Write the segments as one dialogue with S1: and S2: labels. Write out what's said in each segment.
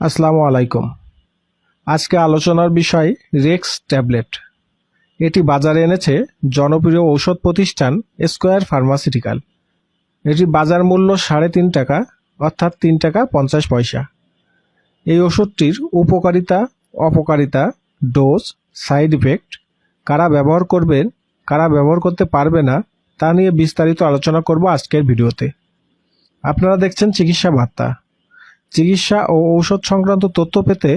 S1: আসসালামু আলাইকুম। আজকে আলোচনার বিষয় রেক্স ট্যাবলেট। এটি বাজারে এনেছে জনপ্রিয় ঔষধ প্রতিষ্ঠান স্কোয়ার ফার্মাসিউটিক্যাল। এটি বাজার মূল্য সাড়ে তিন টাকা, অর্থাৎ তিন টাকা পঞ্চাশ পয়সা। এই ওষুধটির উপকারিতা, অপকারিতা, ডোজ, সাইড ইফেক্ট, কারা ব্যবহার করবেন, কারা ব্যবহার করতে পারবে না, তা নিয়ে বিস্তারিত আলোচনা করব আজকের ভিডিওতে। আপনারা দেখছেন চিকিৎসা বার্তা। চিকিৎসা ও ঔষধ সংক্রান্ত তথ্য পেতে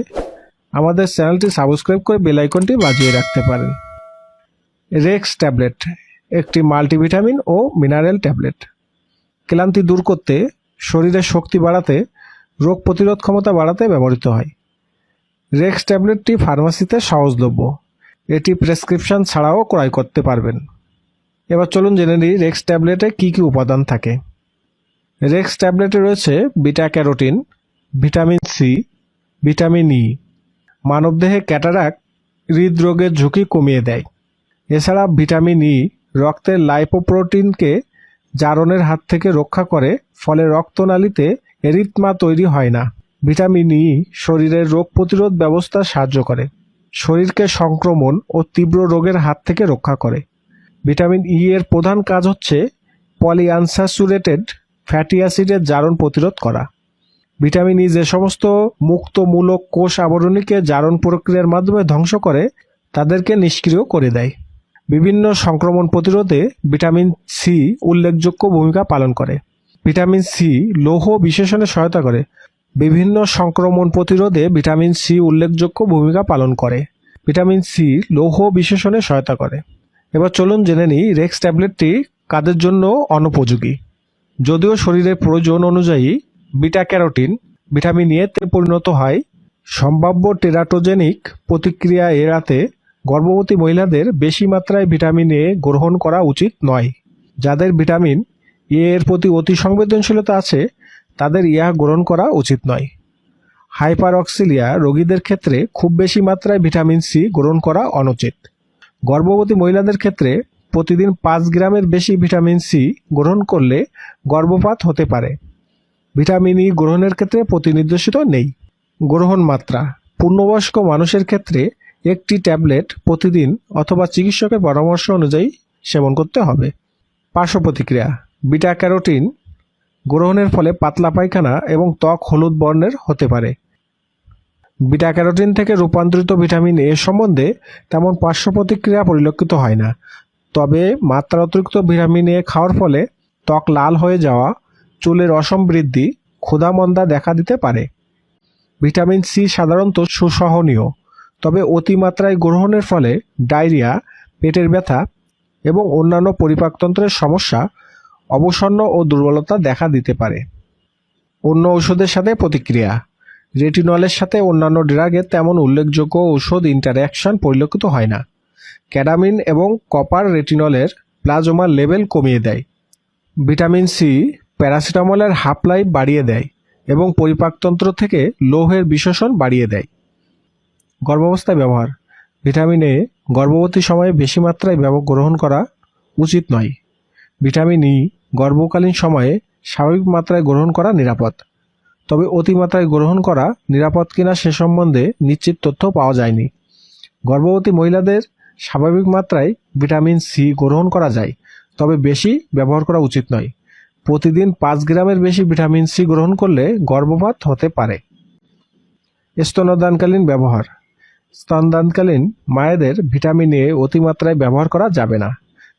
S1: আমাদের চ্যানেলটি সাবস্ক্রাইব করে বেল আইকনটি বাজিয়ে রাখতে পারেন। রেক্স ট্যাবলেট, একটি মাল্টিভিটামিন ও মিনারেল ট্যাবলেট। ক্লান্তি দূর করতে, শরীরের শক্তি বাড়াতে, রোগ প্রতিরোধ ক্ষমতা বাড়াতে ব্যবহৃত হয়। রেক্স ট্যাবলেটটি ফার্মাসিতে সহজলভ্য। এটি প্রেসক্রিপশন ছাড়াও ক্রয় করতে পারবেন। এবার চলুন জেনে নিই রেক্স ট্যাবলেটে কী কী উপাদান থাকে। রেক্স ট্যাবলেটে রয়েছে beta carotene vitamin C, vitamin E. মানবদেহে ক্যাটারাক হৃদরোগের ঝুঁকি কমিয়ে দেয়। এছাড়া ভিটামিন ই রক্তের লাইপোপ্রোটিনকে জারণের হাত থেকে রক্ষা করে, ফলে রক্তনালীতে এরিথমা তৈরি হয় না। ভিটামিন ই শরীরের রোগ প্রতিরোধ ব্যবস্থা সাহায্য করে, শরীরকে সংক্রমণ ও তীব্র রোগের হাত থেকে রক্ষা করে। ভিটামিন ই এর প্রধান কাজ হচ্ছে পলিআনসাচুরেটেড ফ্যাটি অ্যাসিডের জারণ প্রতিরোধ করা। ভিটামিন ই যে সমস্ত মুক্তমূলক কোষ আবরণীকে জারণ প্রক্রিয়ার মাধ্যমে ধ্বংস করে, তাদেরকে নিষ্ক্রিয় করে দেয়। বিভিন্ন সংক্রমণ প্রতিরোধে ভিটামিন সি উল্লেখযোগ্য ভূমিকা পালন করে। ভিটামিন সি লৌহ বিশেষণে সহায়তা করে। বিভিন্ন সংক্রমণ প্রতিরোধে ভিটামিন সি উল্লেখযোগ্য ভূমিকা পালন করে। ভিটামিন সি লৌহ বিশেষণে সহায়তা করে। এবার চলুন জেনে নিই রেক্স ট্যাবলেটটি কাদের জন্য অনুপযোগী। যদিও শরীরের প্রয়োজন অনুযায়ী বিটা ক্যারোটিন ভিটামিন এতে পরিণত হয়। সম্ভাব্য টেরাটোজেনিক প্রতিক্রিয়া এড়াতে গর্ভবতী মহিলাদের বেশি মাত্রায় ভিটামিন এ গ্রহণ করা উচিত নয়। যাদের ভিটামিন এ এর প্রতি অতি সংবেদনশীলতা আছে, তাদের ইহা গ্রহণ করা উচিত নয়। হাইপারঅক্সিলিয়া রোগীদের ক্ষেত্রে খুব বেশি মাত্রায় ভিটামিন সি গ্রহণ করা অনুচিত। গর্ভবতী মহিলাদের ক্ষেত্রে প্রতিদিন পাঁচ গ্রামের বেশি ভিটামিন সি গ্রহণ করলে গর্ভপাত হতে পারে। ভিটামিন ই গ্রহণের ক্ষেত্রে প্রতিনির্দেশিত নেই। গ্রহণ মাত্রা। পূর্ণবয়স্ক মানুষের ক্ষেত্রে একটি ট্যাবলেট প্রতিদিন অথবা চিকিৎসকের পরামর্শ অনুযায়ী সেবন করতে হবে। পার্শ্ব প্রতিক্রিয়া। বিটা ক্যারোটিন গ্রহণের ফলে পাতলা পায়খানা এবং ত্বক হলুদ বর্ণের হতে পারে। বিটা ক্যারোটিন থেকে রূপান্তরিত ভিটামিন এ সম্বন্ধে তেমন পার্শ্ব প্রতিক্রিয়া পরিলক্ষিত হয় না। তবে মাত্রা অতিরিক্ত ভিটামিন এ খাওয়ার ফলে ত্বক লাল হয়ে যাওয়া চুলের অসমৃদ্ধি ক্ষুধামন্দা দেখা দিতে পারে। ভিটামিন সি সাধারণত সুসহনীয়, তবে অতিমাত্রায় গ্রহণের ফলে ডায়রিয়া, পেটের ব্যথা এবং অন্যান্য পরিপাকতন্ত্রের সমস্যা অবসন্ন ও দুর্বলতা দেখা দিতে পারে। অন্য ঔষধের সাথে প্রতিক্রিয়া, রেটিনলের সাথে অন্যান্য ড্রাগের তেমন উল্লেখযোগ্য ঔষধ ইন্টারঅ্যাকশন পরিলক্ষিত হয় না। ক্যাডামিন এবং কপার রেটিনলের প্লাজমার লেভেল কমিয়ে দেয়। ভিটামিন সি প্যারাসিটামলের হাফ লাইফ বাড়িয়ে দেয় এবং পরিপাকতন্ত্র থেকে লৌহের বিশোষণ বাড়িয়ে দেয়। গর্ভাবস্থায় ব্যবহার। ভিটামিন এ গর্ভবতী সময়ে বেশি মাত্রায় ব্যব, গ্রহণ করা উচিত নয়। ভিটামিন ই গর্ভকালীন সময়ে স্বাভাবিক মাত্রায় গ্রহণ করা নিরাপদ। তবে অতিমাত্রায় গ্রহণ করা নিরাপদ কিনা সে সম্বন্ধে নিশ্চিত তথ্য পাওয়া যায়নি। গর্ভবতী মহিলাদের স্বাভাবিক মাত্রায় ভিটামিন সি গ্রহণ করা যায়, তবে বেশি ব্যবহার করা উচিত নয়। প্রতিদিন পাঁচ গ্রামের বেশি ভিটামিন সি গ্রহণ করলে গর্ভপাত হতে পারে। স্তনদানকালীন ব্যবহার। স্তনদানকালীন মায়েদের ভিটামিন এ অতিমাত্রায় ব্যবহার করা যাবে না।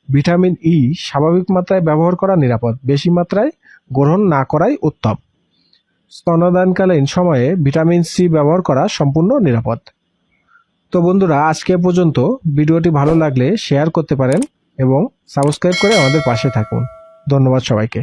S1: ভিটামিন ই স্বাভাবিক মাত্রায় ব্যবহার করা নিরাপদ, বেশি মাত্রায় গ্রহণ না করাই উত্তম। স্তনদানকালীন সময়ে ভিটামিন সি ব্যবহার করা সম্পূর্ণ নিরাপদ। তো বন্ধুরা, আজকে পর্যন্ত। ভিডিওটি ভালো লাগলে শেয়ার করতে পারেন এবং সাবস্ক্রাইব করে আমাদের পাশে থাকুন। ধন্যবাদ সবাইকে।